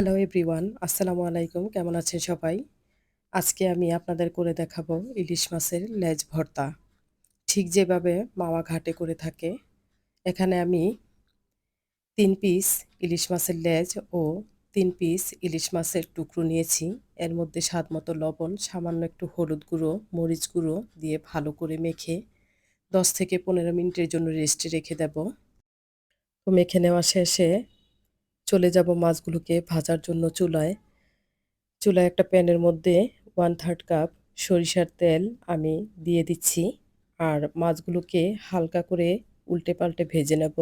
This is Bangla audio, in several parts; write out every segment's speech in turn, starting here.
হ্যালো এভরিওয়ান আসসালামু আলাইকুম কেমন আছেন সবাই? আজকে আমি আপনাদের করে দেখাবো ইলিশ মাছের লেজ ভর্তা। ঠিক যেভাবে মাওয়া ঘাটে করে থাকে, এখানে আমি তিন পিস ইলিশ মাছের লেজ ও তিন পিস ইলিশ মাছের টুকরো নিয়েছি। এর মধ্যে স্বাদ মতো লবণ, সামান্য একটু হলুদ গুঁড়ো, মরিচ গুঁড়ো দিয়ে ভালো করে মেখে দশ থেকে পনেরো মিনিটের জন্য রেস্টে রেখে দেব। তো মেখে নেওয়া শেষে চলে যাব মাছগুলোকে ভাজার জন্য চুলায়। চুলায় একটা প্যানের মধ্যে ওয়ান থার্ড কাপ সরিষার তেল আমি দিয়ে দিচ্ছি। আর মাছগুলোকে হালকা করে উল্টে পাল্টে ভেজে নেব।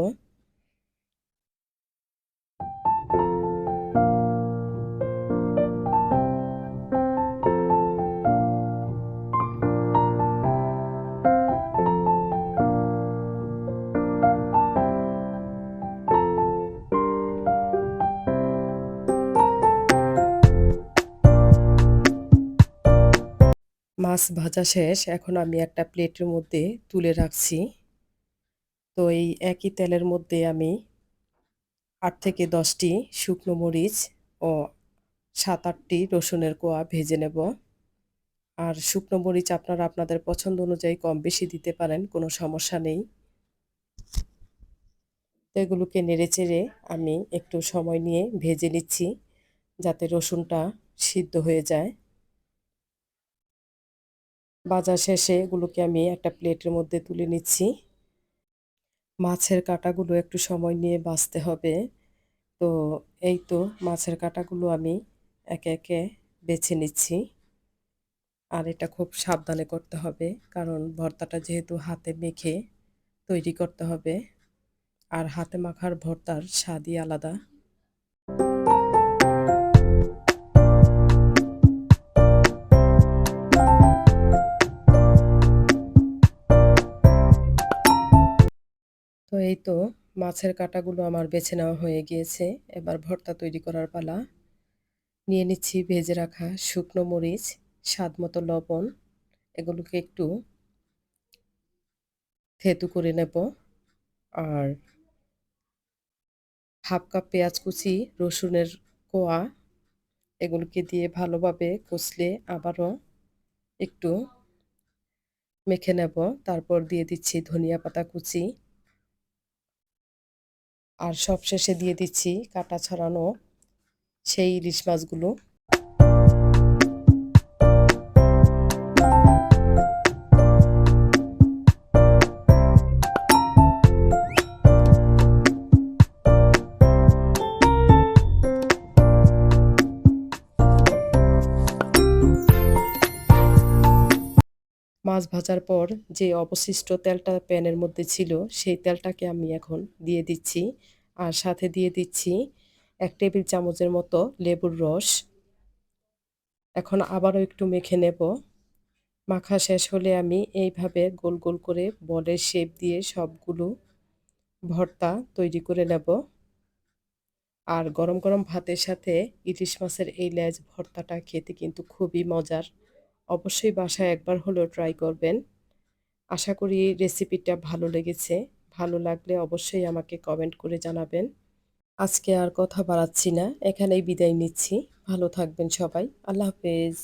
মাছ ভাজা শেষ। এখন আমি একটা প্লেটের মধ্যে তুলে রাখছি। তো এই একই তেলের মধ্যে আমি আট থেকে দশটি শুকনো মরিচ ও সাত আটটি রসুনের কোয়া ভেজে নেব। আর শুকনো মরিচ আপনারা আপনাদের পছন্দ অনুযায়ী কম বেশি দিতে পারেন, কোনো সমস্যা নেই। তো এগুলোকে নেড়ে চেড়ে আমি একটু সময় নিয়ে ভেজে নিচ্ছি, যাতে রসুনটা সিদ্ধ হয়ে যায়। বাজার শেষে এগুলোকে আমি একটা প্লেটের মধ্যে তুলে নিচ্ছি। মাছের কাটাগুলো একটু সময় নিয়ে বাঁচতে হবে। তো এই তো মাছের কাটাগুলো আমি একে একে বেছে নিচ্ছি। আর এটা খুব সাবধানে করতে হবে, কারণ ভর্তাটা যেহেতু হাতে মেখে তৈরি করতে হবে। আর হাতে মাখার ভর্তার স্বাদই আলাদা। এই তো মাছের কাটাগুলো আমার বেছে নেওয়া হয়ে গিয়েছে। এবার ভর্তা তৈরি করার পালা। নিয়ে নিচ্ছি ভেজে রাখা শুকনো মরিচ, স্বাদ মতো লবণ। এগুলোকে একটু থেতু করে নেব। আর হাফ কাপ পেঁয়াজ কুচি, রসুনের কোয়া, এগুলোকে দিয়ে ভালোভাবে কষলে আবারও একটু মেখে নেব। তারপর দিয়ে দিচ্ছি ধনিয়া পাতা কুচি আর সবশেষে দিয়ে দিচ্ছি কাটা ছড়ানো সেই ইলিশ মাছগুলো। মাছ ভাজার পর যে অবশিষ্ট তেলটা প্যানের মধ্যে ছিল, সেই তেলটাকে আমি এখন দিয়ে দিচ্ছি। আর সাথে দিয়ে দিচ্ছি এক টেবিল চামচের মতো লেবুর রস। এখন আবারও একটু মেখে নেব। মাখা শেষ হলে আমি এইভাবে গোল গোল করে বলের শেপ দিয়ে সবগুলো ভর্তা তৈরি করে নেব। আর গরম গরম ভাতের সাথে ইলিশ মাছের এই লেজ ভর্তাটা খেতে কিন্তু খুবই মজার। অবশ্যই বাসায় একবার হলেও ট্রাই করবেন। আশা করি রেসিপিটা ভালো লেগেছে। ভালো লাগলে অবশ্যই আমাকে কমেন্ট করে জানাবেন। আজকে আর কথা বাড়াচ্ছি না। এখানেই বিদায় নিচ্ছি। ভালো থাকবেন সবাই। আল্লাহ হাফেজ।